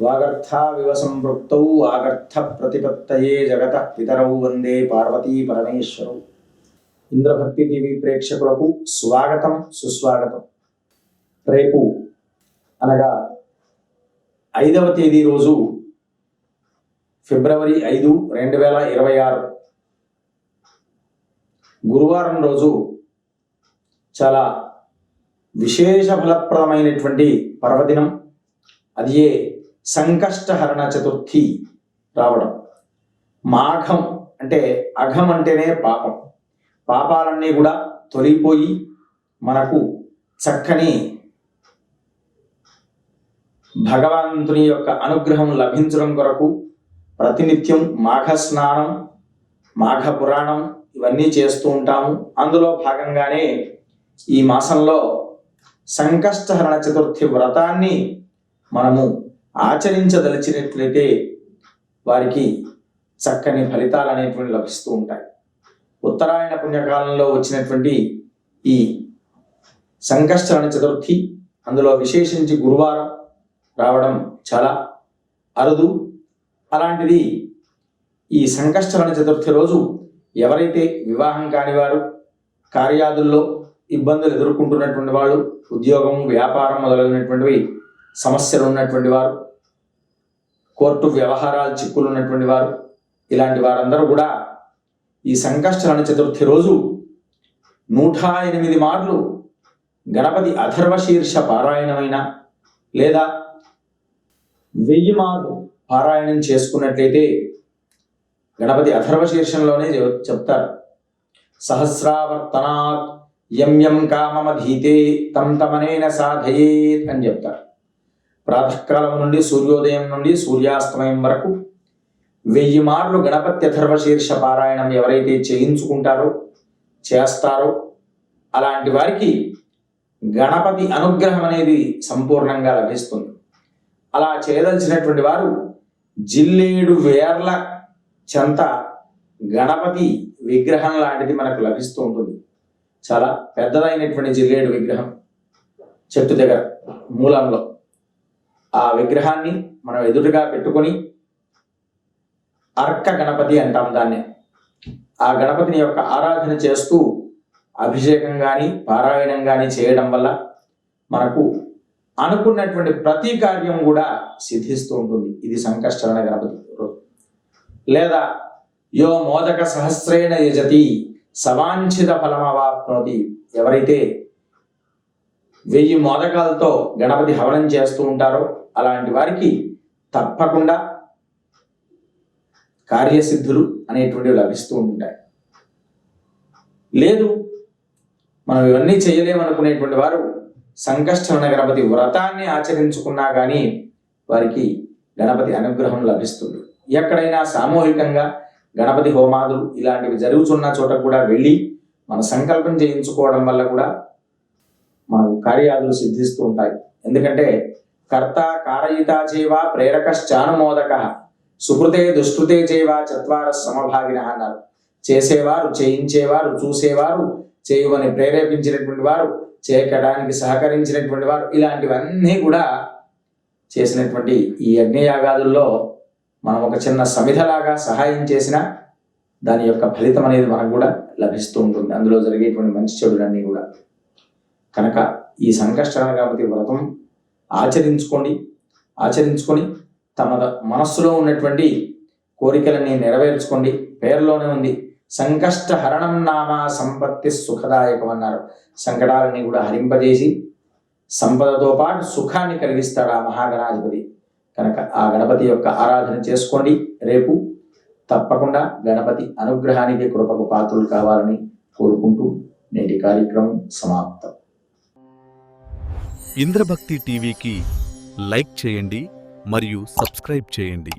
వాగర్థావివ సంపృక్తౌ ఆగర్థ ప్రతిపత్తయే జగత పితరౌ వందే పార్వతీ పరమేశ్వరౌ. ఇంద్రభక్తి టీవీ ప్రేక్షకులకు స్వాగతం సుస్వాగతం. రేపు అనగా ఐదవ తేదీ రోజు ఫిబ్రవరి ఐదు రెండు వేల ఇరవై ఆరు. గురువారం రోజు చాలా విశేష ఫలప్రదమైనటువంటి పర్వదినం. అది ఏ సంకష్టహరణ చతుర్థి రావడం. మాఘం అంటే అఘం అంటేనే పాపం. పాపాలన్నీ కూడా తొలిపోయి మనకు చక్కని భగవంతుని యొక్క అనుగ్రహం లభించడం కొరకు ప్రతినిత్యం మాఘ స్నానం మాఘ పురాణం ఇవన్నీ చేస్తూ ఉంటాము. అందులో భాగంగానే ఈ మాసంలో సంకష్టహరణ చతుర్థి వ్రతాన్ని మనము ఆచరించదలిచినట్లయితే వారికి చక్కని ఫలితాలు అనేటువంటి లభిస్తూ ఉంటాయి. ఉత్తరాయణ పుణ్యకాలంలో వచ్చినటువంటి ఈ సంకష్టరణ చతుర్థి అందులో విశేషించి గురువారం రావడం చాలా అరుదు. అలాంటిది ఈ సంకష్టరణ చతుర్థి రోజు ఎవరైతే వివాహం కానివారు కార్యాదుల్లో ఇబ్బందులు ఎదుర్కొంటున్నటువంటి వాళ్ళు ఉద్యోగం వ్యాపారం మొదలైనటువంటివి సమస్యలు ఉన్నటువంటి వారు కోర్టు వ్యవహారాలు చిక్కులు ఉన్నటువంటి వారు ఇలాంటి వారందరూ కూడా ఈ సంకష్టహరణ చతుర్థి రోజు నూట ఎనిమిది మార్లు గణపతి అథర్వశీర్ష పారాయణమైన లేదా వెయ్యి మార్లు పారాయణం చేసుకున్నట్లయితే గణపతి అథర్వ శీర్షంలోనే చెప్తారు. సహస్రావర్తనాత్ యం యం కామమధీతే తం తమనేన సాధయేత్ అని చెప్తారు. ప్రాతకాలం నుండి సూర్యోదయం నుండి సూర్యాస్తమయం వరకు వెయ్యి మార్లు గణపతి అథర్వ శీర్ష పారాయణం ఎవరైతే చేయించుకుంటారో చేస్తారో అలాంటి వారికి గణపతి అనుగ్రహం అనేది సంపూర్ణంగా లభిస్తుంది. అలా చేయదలిచినటువంటి వారు జిల్లేడు వేర్ల చెంత గణపతి విగ్రహం లాంటిది మనకు లభిస్తూ ఉంటుంది. చాలా పెద్దదైనటువంటి జిల్లేడు విగ్రహం చెట్టు దగ్గర మూలంలో. ఆ విగ్రహాన్ని మనం ఎదురుగా పెట్టుకొని అర్క గణపతి అంటాం దాన్ని. ఆ గణపతిని యొక్క ఆరాధన చేస్తూ అభిషేకం కానీ పారాయణం కానీ చేయడం వల్ల మనకు అనుకున్నటువంటి ప్రతి కార్యం కూడా సిద్ధిస్తూ ఉంటుంది. ఇది సంకష్టరణ గణపతి లేదా యో మోదక సహస్రేణ యజతి సవాంఛిత ఫలమవాప్నోతి. ఎవరైతే వెయ్యి మోదకాలతో గణపతి హవనం చేస్తూ ఉంటారో. అలాంటి వారికి తప్పకుండా కార్యసిద్ధులు అనేటువంటివి లభిస్తూ ఉంటాయి. లేదు మనం ఇవన్నీ చేయలేమనుకునేటువంటి వారు సంకష్టమైన గణపతి వ్రతాన్ని ఆచరించుకున్నా కానీ వారికి గణపతి అనుగ్రహం లభిస్తుంది. ఎక్కడైనా సామూహికంగా గణపతి హోమాదులు ఇలాంటివి జరుగుతున్న చోట కూడా వెళ్ళి మన సంకల్పం చేయించుకోవడం వల్ల కూడా మనకు కార్యాలు సిద్ధిస్తూ ఉంటాయి. ఎందుకంటే కర్త కారయిత చేవ ప్రేరకశ్చానుమోదక సుకృతే దుష్కృతే చేవ చత్వార సమభాగిన అన్నారు. చేసేవారు చేయించేవారు చూసేవారు చేయువని ప్రేరేపించినటువంటి వారు చేయకడానికి సహకరించినటువంటి వారు ఇలాంటివన్నీ కూడా చేసినటువంటి ఈ అగ్నియాగాదుల్లో మనం ఒక చిన్న సమిధలాగా సహాయం చేసిన దాని యొక్క ఫలితం అనేది మనకు కూడా లభిస్తూ ఉంటుంది. అందులో జరిగేటువంటి మంచి చెడులన్నీ కూడా. కనుక ఈ సంకష్టరణ కాబట్టి వ్రతం ఆచరించుకోండి. ఆచరించుకొని తమ మనస్సులో ఉన్నటువంటి కోరికలని నెరవేర్చుకోండి. పేరులోనే ఉంది. సంకష్ట హరణం నామ సంపత్తి సుఖదాయకం అన్నారు సంకటాలని కూడా హరింపజేసి సంపదతో పాటు సుఖాన్ని కలిగిస్తాడు ఆ మహాగణాధిపతి. కనుక ఆ గణపతి యొక్క ఆరాధన చేసుకోండి. రేపు తప్పకుండా గణపతి అనుగ్రహానికి కృపకు పాత్రలు కావాలని కోరుకుంటూ నేటి కార్యక్రమం సమాప్తం. ఇంద్రభక్తి టీవీకి లైక్ చేయండి మరియు సబ్స్క్రైబ్ చేయండి.